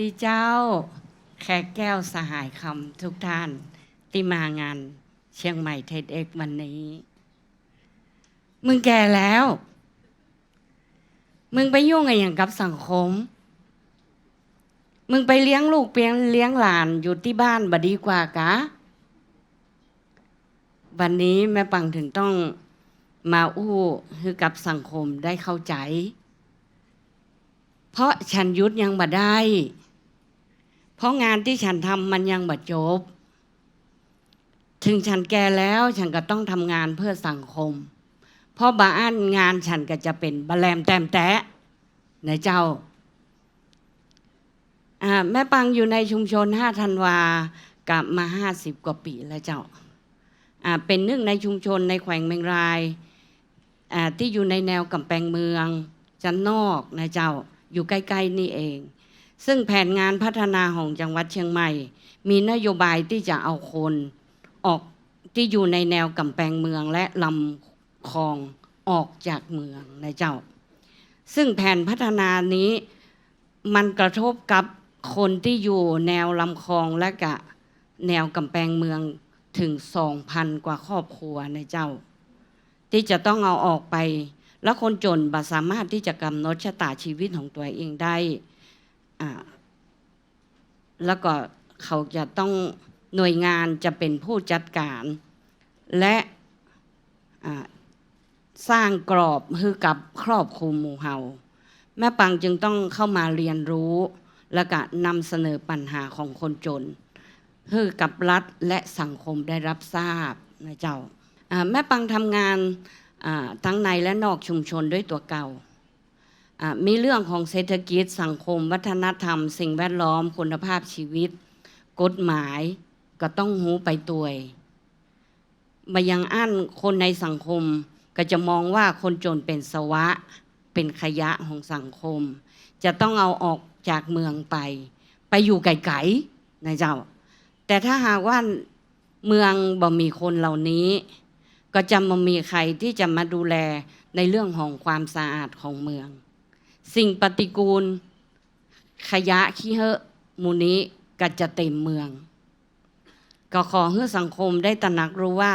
ดีเจ้า แขกแก้วสหายคำทุกท่าน ที่มางานเชียงใหม่เทดเอ็กวันนี้ มึงแก่แล้ว มึงไปยุ่งอะไรอย่างกับสังคม มึงไปเลี้ยงลูกเปียงเลี้ยงหลานอยู่ที่บ้านบดีกว่ากะ วันนี้แม่ปังถึงต้องมาอู้ให้กับสังคมได้เข้าใจ เพราะฉันยุดยังบ่ได้ เพราะงานที่ฉันทำมันยังบ่จบ ถึงฉันแก่แล้วฉันก็ต้องทำงานเพื่อสังคม เพราะบาอันงานฉันก็จะเป็นบะแลมแต้มแตะนะเจ้าแม่ปังอยู่ในชุมชนห้าธันวากลับมาห้าสิบกว่าปีแล้วเจ้าเป็นหนึ่งในชุมชนในแขวงเมงรายที่อยู่ในแนวกำแพงเมืองจันนอกนะเจ้าอยู่ใกล้ ๆ นี่เอง ซึ่งแผนงานพัฒนาของจังหวัดเชียงใหม่ มีนโยบายที่จะเอาคนออกที่อยู่ในแนวกำแพงเมืองและลำคลองออกจากเมืองนะเจ้า ซึ่งแผนพัฒนานี้มันกระทบกับคนที่อยู่แนวลำคลองและกะแนวกำแพงเมืองถึงสองพันกว่าครอบครัวนะเจ้า ที่จะต้องเอาออกไป แล้วคนจนบ่สามารถที่จะกำหนดชะตาชีวิตของตัวเองได้ แล้วก็เขาจะต้องหน่วยงานจะเป็นผู้จัดการ และสร้างกรอบให้กับครอบคลุมหมู่เฮาแม่ปังจึงต้องเข้ามาเรียนรู้ และก็นำเสนอปัญหาของคนจนให้กับรัฐและสังคมได้รับทราบนะเจ้าแม่ปังทำงานทั้งในและนอกชุมชนด้วยตัวเก่า มีเรื่องของเศรษฐกิจสังคม วัฒนธรรม สิ่งแวดล้อมคุณภาพชีวิต กฎหมายก็ต้องหูไปตัวยมายังอันคนในสังคมก็จะมองว่าคนจนเป็นสวะ เป็นขยะของสังคม จะต้องเอาออกจากเมืองไป ไปอยู่ไกลๆนะเจ้า แต่ถ้าหากว่าเมืองบ่มีคนเหล่านี้ ก็จะมามีใครที่จะมาดูแลในเรื่องของความสะอาดของเมือง สิ่งปฏิกูล ขยะขี้เหอะมูนี้ก็จะเต็มเมือง ก็ขอให้สังคมได้ตระหนักรู้ว่า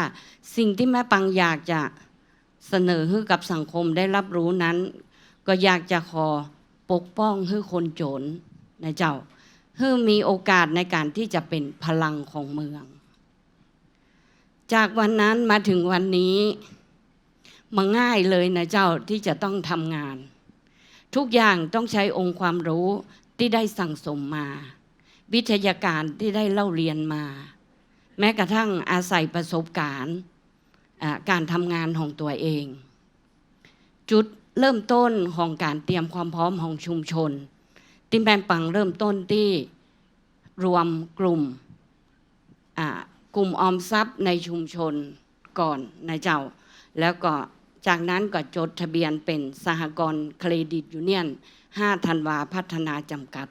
สิ่งที่แม่ปังอยากจะเสนอให้กับสังคมได้รับรู้นั้น ก็อยากจะขอปกป้องให้คนจนนะเจ้าให้มีโอกาสในการที่จะเป็นพลังของเมือง จากวันนั้นมาถึงวันนี้มาง่ายเลยนะเจ้าที่จะต้องทำงาน ทุกอย่างต้องใช้องค์ความรู้ที่ได้สั่งสมมา วิทยาการที่ได้เล่าเรียนมา แม้กระทั่งอาศัยประสบการณ์การทำงานของตัวเอง จุดเริ่มต้นของการเตรียมความพร้อมของชุมชน ติมแปงปังเริ่มต้นที่รวมกลุ่มกลุ่มออมทรัพย์ในชุมชนก่อนนะเจ้า แล้วก็ จากนั้นก็จดทะเบียนเป็นสหกรณ์เครดิตยูเนียน 5 ธันวาพัฒนาจำกัด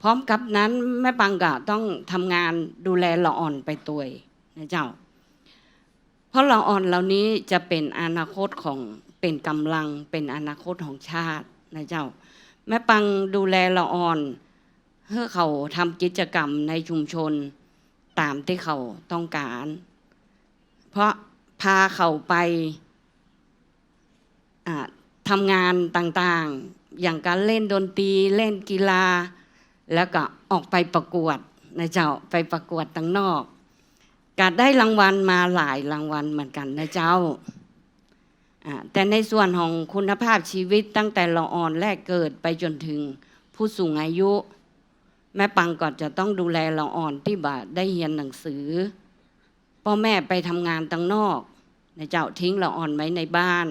พร้อมกับนั้นแม่ปังก็ต้องทำงานดูแลละอ่อนไปตัวยนะเจ้า เพราะละอ่อนเหล่านี้จะเป็นอนาคตของเป็นกำลังเป็นอนาคตของชาตินะเจ้า แม่ปังดูแลละอ่อนเพื่อเขาทำกิจกรรมในชุมชนตามที่เขาต้องการ เพราะ พาเขาไปทำงานต่างๆ อย่างการเล่นดนตรีเล่นกีฬา แล้วก็ออกไปประกวดนะเจ้าไปประกวดตั้งนอกก็ได้รางวัลมาหลายรางวัลเหมือนกันนะเจ้าแต่ในส่วนของคุณภาพชีวิตตั้งแต่ละอ่อนแรกเกิดไปจนถึงผู้สูงอายุ แม่ปังก็จะต้องดูแลละอ่อนที่บาได้เรียนหนังสือพ่อแม่ไปทำงานตั้งนอก นะเจ้าทิ้งละอ่อนไว้ในบ้าน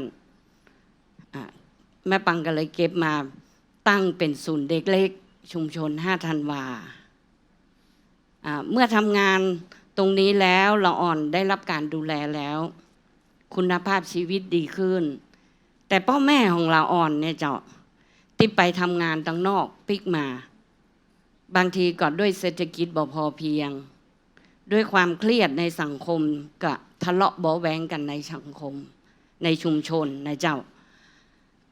แม่ปังก็เลยเก็บมาตั้งเป็นศูนย์เด็กเล็ก ชุมชนห้าธันวาเมื่อทำงานตรงนี้แล้วละอ่อนได้รับการดูแลแล้ว คุณภาพชีวิตดีขึ้น แต่พ่อแม่ของละอ่อนเนี่ยเจ้าที่ไปทำงานตั้งนอกปิกมา บางทีก็ด้วยเศรษฐกิจบ่พอเพียง ด้วยความเครียดในสังคมกับทะเลาะเบาแวงกันในสังคม ในชุมชนนะเจ้า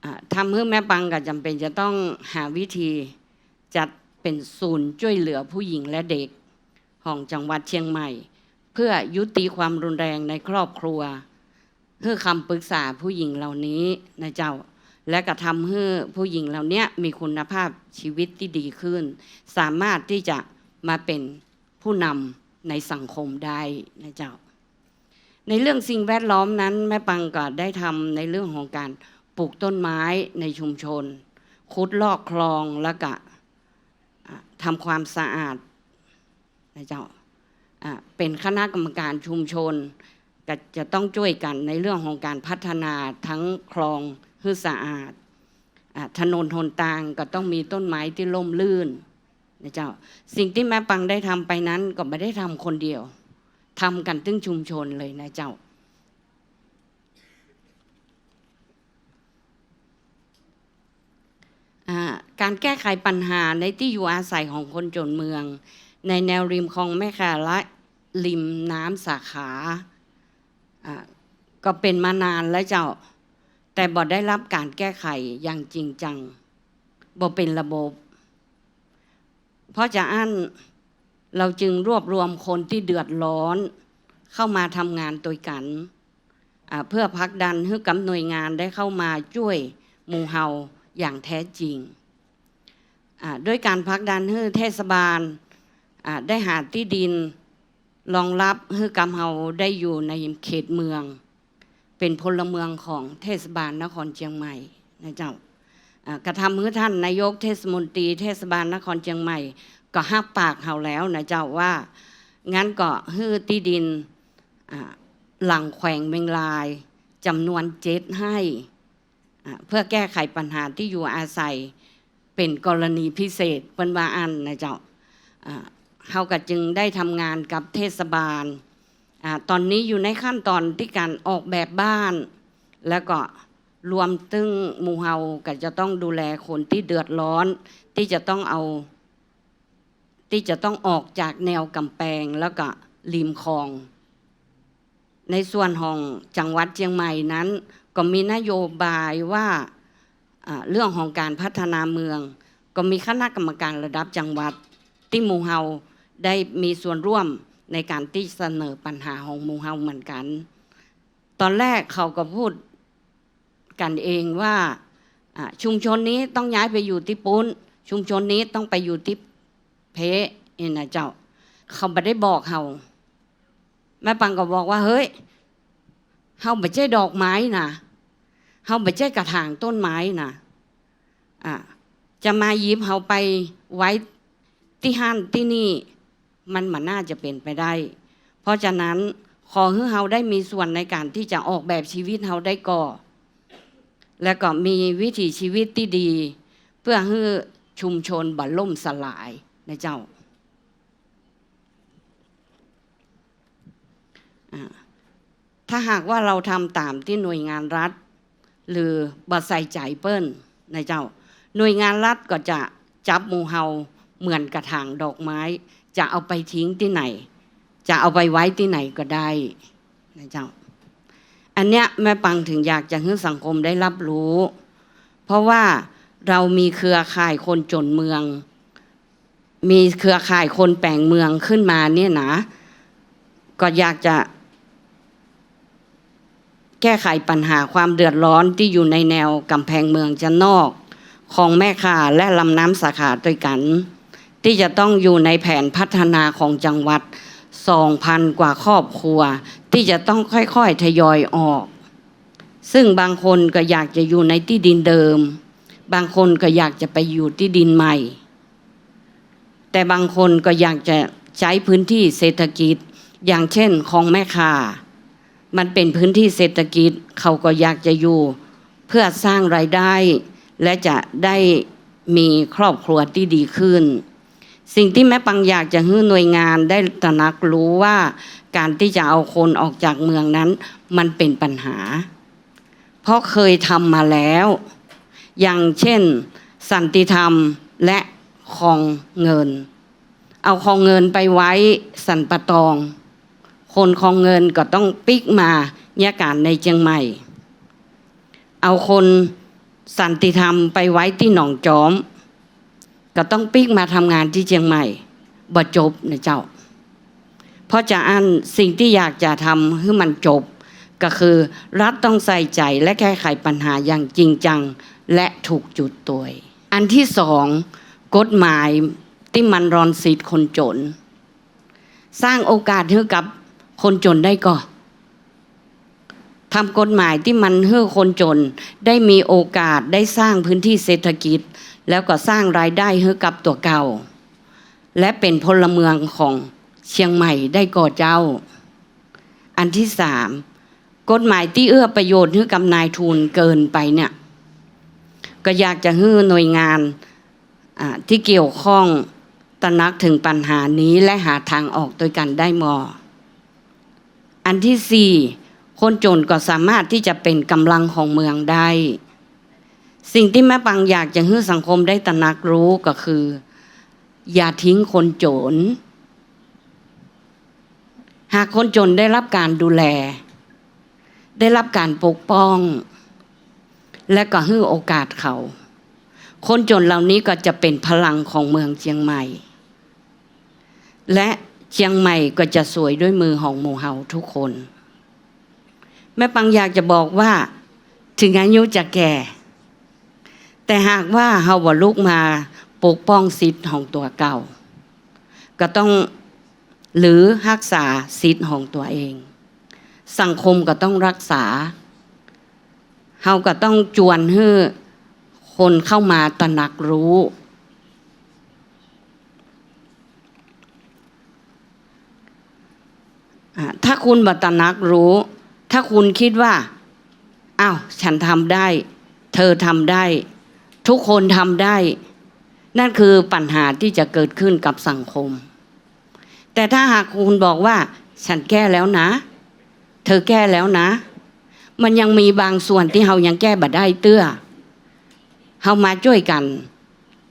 อ่าทำให้แม่ปังก็จำเป็นจะต้องหาวิธีจัดเป็นศูนย์ช่วยเหลือผู้หญิงและเด็กของจังหวัดเชียงใหม่ เพื่อยุติความรุนแรงในครอบครัว เพื่อคำปรึกษาผู้หญิงเหล่านี้นะเจ้า และกระทำให้ผู้หญิงเหล่านี้มีคุณภาพชีวิตที่ดีขึ้น สามารถที่จะมาเป็นผู้นำ ในสังคมได้นะเจ้า ในเรื่องสิ่งแวดล้อมนั้น แม่ปังก็ได้ทำในเรื่องของการปลูกต้นไม้ในชุมชน ขุดลอกคลองแล้วก็ทำความสะอาดนะเจ้าเป็นคณะกรรมการชุมชนก็จะต้องช่วยกันในเรื่องของการพัฒนาทั้งคลองให้สะอาดอถนนหนทางก็ต้องมีต้นไม้ที่ร่มรื่น นะเจ้า สิ่งที่แม่ปังได้ทำไปนั้นก็ไม่ได้ทำคนเดียวทำกันตึ้งชุมชนเลยนะเจ้า การแก้ไขปัญหาในที่อยู่อาศัยของคนจนเมือง ในแนวริมคลองแม่ข่าและริมน้ำสาขาก็เป็นมานานแล้วเจ้า แต่บ่ได้รับการแก้ไขอย่างจริงจังบ่เป็นระบบ เพราะจะอั้นเราจึงรวบรวมคนที่เดือดร้อนเข้ามาทำงานตัวกัน เพื่อพักดันให้กับหน่วยงานได้เข้ามาช่วยหมู่เฮาอย่างแท้จริงด้วยการพักดันให้เทศบาลได้หาที่ดินรองรับให้กำเฮาได้อยู่ในเขตเมือง เป็นพลเมืองของเทศบาลนครเชียงใหม่นะเจ้า กระทำให้ท่านนายกเทศมนตรีเทศบาลนครเชียงใหม่ ก็ห้าปากเฮาแล้วนะเจ้าว่า งั้นก็ฮื้อที่ดินหลังแขวงเมงลายจำนวนเจ็ดให้เพื่อแก้ไขปัญหาที่อยู่อาศัยเป็นกรณีพิเศษเป็นว่าอันนะเจ้าเฮาก็จึงได้ทำงานกับเทศบาลอตอนนี้อยู่ในขั้นตอนที่การออกแบบบ้าน แล้วก็ รวมตึงหมู่เฮาก็จะต้องดูแลคนที่เดือดร้อน ที่จะต้องเอา ที่จะต้องออกจากแนวกำแพงแล้วก็ริมคลอง ในส่วนของจังหวัดเชียงใหม่นั้น ก็มีนโยบายว่าอ่าเรื่องของการพัฒนาเมือง ก็มีคณะกรรมการระดับจังหวัดที่หมู่เฮาได้มีส่วนร่วมในการที่เสนอปัญหาของหมู่เฮาเหมือนกัน ตอนแรกเขาก็พูด กันเองว่าชุมชนนี้ต้องย้ายไปอยู่ที่ปุ้น ชุมชนนี้ต้องไปอยู่ที่เพเอ็นะเจ้า เขาไม่ได้บอกเฮาแม่ปังก็บอกว่าเฮ้ยเฮาไม่ใช่ดอกไม้นะเฮาไม่ใช่กระถางต้นไม้นะอะจะมายิบเฮาไปไว้ที่ห้านที่นี่ มันมันน่าจะเป็นไปได้ เพราะฉะนั้นขอให้เฮาได้มีส่วนในการที่จะออกแบบชีวิตเฮาได้ก่อ แล้วก็มีวิถีชีวิตที่ดี เพื่อให้ชุมชนบ่ล่มสลายนะเจ้า ถ้าหากว่าเราทำตามที่หน่วยงานรัฐ หรือบ่ใส่ใจเปิ้นนะเจ้า หน่วยงานรัฐก็จะจับมูเฮาเหมือนกระถางดอกไม้ จะเอาไปทิ้งที่ไหน จะเอาไปไว้ที่ไหนก็ได้นะเจ้า อันเนี้ยแม่ปังถึงอยากจะให้สังคมได้รับรู้ เพราะว่าเรามีเครือข่ายคนจนเมือง มีเครือข่ายคนแปลงเมืองขึ้นมาเนี่ยนะ ก็อยากจะ แก้ไขปัญหาความเดือดร้อนที่อยู่ในแนวกำแพงเมืองจะนอก ของแม่ข่าและลำน้ำสาขาด้วยกัน ที่จะต้องอยู่ในแผนพัฒนาของจังหวัด 2,000 กว่าครอบครัว ที่จะต้องค่อยๆทยอยออก ซึ่งบางคนก็อยากจะอยู่ในที่ดินเดิม บางคนก็อยากจะไปอยู่ที่ดินใหม่ แต่บางคนก็อยากจะใช้พื้นที่เศรษฐกิจ อย่างเช่นของแม่ข่ามันเป็นพื้นที่เศรษฐกิจเขาก็อยากจะอยู่ เพื่อสร้างรายได้ และจะได้มีครอบครัวที่ดีขึ้น สิ่งที่แม่ปังอยากจะให้หน่วยงานได้ตระหนักรู้ว่าการที่จะเอาคนออกจากเมืองนั้น มันเป็นปัญหา เพราะเคยทำมาแล้ว อย่างเช่น สันติธรรมและคลองเงิน เอาคลองเงินไปไว้สันปะตอง คนคลองเงินก็ต้องปิกมาแยกการในเชียงใหม่ เอาคนสันติธรรมไปไว้ที่หนองจอม ก็ต้องปิ๊กมาทำงานที่เชียงใหม่บ่จบนะเจ้า เพราะจะอันสิ่งที่อยากจะทำให้มันจบ ก็คือรัฐต้องใส่ใจและแก้ไขปัญหาอย่างจริงจังและถูกจุดตัวองอันที่สองกฎหมายที่มันรอนสิทธิ์คนจน สร้างโอกาสให้กับคนจนได้ก่อนทำกฎหมายที่มันให้คนจนได้มีโอกาสได้สร้างพื้นที่เศรษฐกิจ แล้วก็สร้างรายได้ให้กับตัวเก่า และเป็นพลเมืองของเชียงใหม่ได้ก่อเจ้า อันที่สามกฎหมายที่เอื้อประโยชน์ให้กับนายทุนเกินไปเนี่ย ก็อยากจะให้หน่วยงานที่เกี่ยวข้องตระหนักถึงปัญหานี้และหาทางออกโดยกันได้มอ อันที่สี่คนจนก็สามารถที่จะเป็นกำลังของเมืองได้ สิ่งที่แม่ปังอยากจะให้สังคมได้ตระหนักรู้ก็คือ อย่าทิ้งคนจน หากคนจนได้รับการดูแล ได้รับการปกป้อง และก็ให้โอกาสเขา คนจนเหล่านี้ก็จะเป็นพลังของเมืองเชียงใหม่ และเชียงใหม่ก็จะสวยด้วยมือของหมู่เฮาทุกคน แม่ปังอยากจะบอกว่า ถึงอายุจะแก่ แต่หากว่าเฮาบ่ลุกมาปกป้องสิทธิ์ของตัวเก่า ก็ต้องหรือรักษาสิทธิ์ของตัวเอง สังคมก็ต้องรักษาเฮาก็ต้องจวนให้คนเข้ามาตระหนักรู้ถ้าคุณบัตนักรู้ ถ้าคุณคิดว่าอ้าวฉันทำได้ เธอทำได้ ทุกคนทำได้ นั่นคือปัญหาที่จะเกิดขึ้นกับสังคม แต่ถ้าหากคุณบอกว่า ฉันแก้แล้วนะ เธอแก้แล้วนะ มันยังมีบางส่วนที่เรายังแก้บัได้เตื้อเรามาช่วยกัน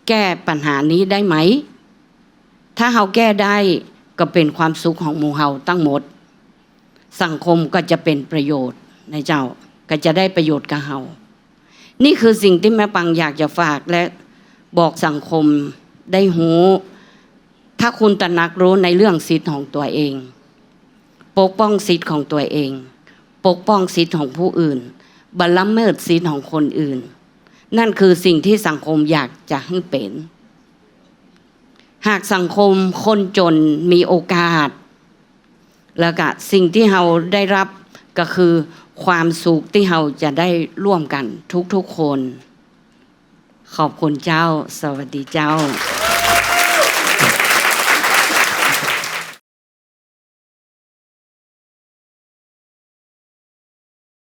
แก้ปัญหานี้ได้ไหม ถ้าเราแก้ได้ก็เป็นความสุขของหมู่เฮาตั้งหมด สังคมก็จะเป็นประโยชน์ในเจ้าก็จะได้ประโยชน์กับเฮา นี่คือสิ่งที่แม่ปังอยากจะฝากและบอกสังคมได้หูถ้าคุณตระหนักรู้ในเรื่องสิทธิ์ของตัวเอง ปกป้องสิทธิ์ของตัวเอง ปกป้องสิทธิ์ของผู้อื่นบลัมเมิดสิทธิ์ของคนอื่น นั่นคือสิ่งที่สังคมอยากจะให้เป็น หากสังคมคนจนมีโอกาส แล้วก็สิ่งที่เราได้รับก็คือ ความสุขที่เราจะได้ร่วมกันทุกๆคน ขอบคุณเจ้า สวัสดีเจ้า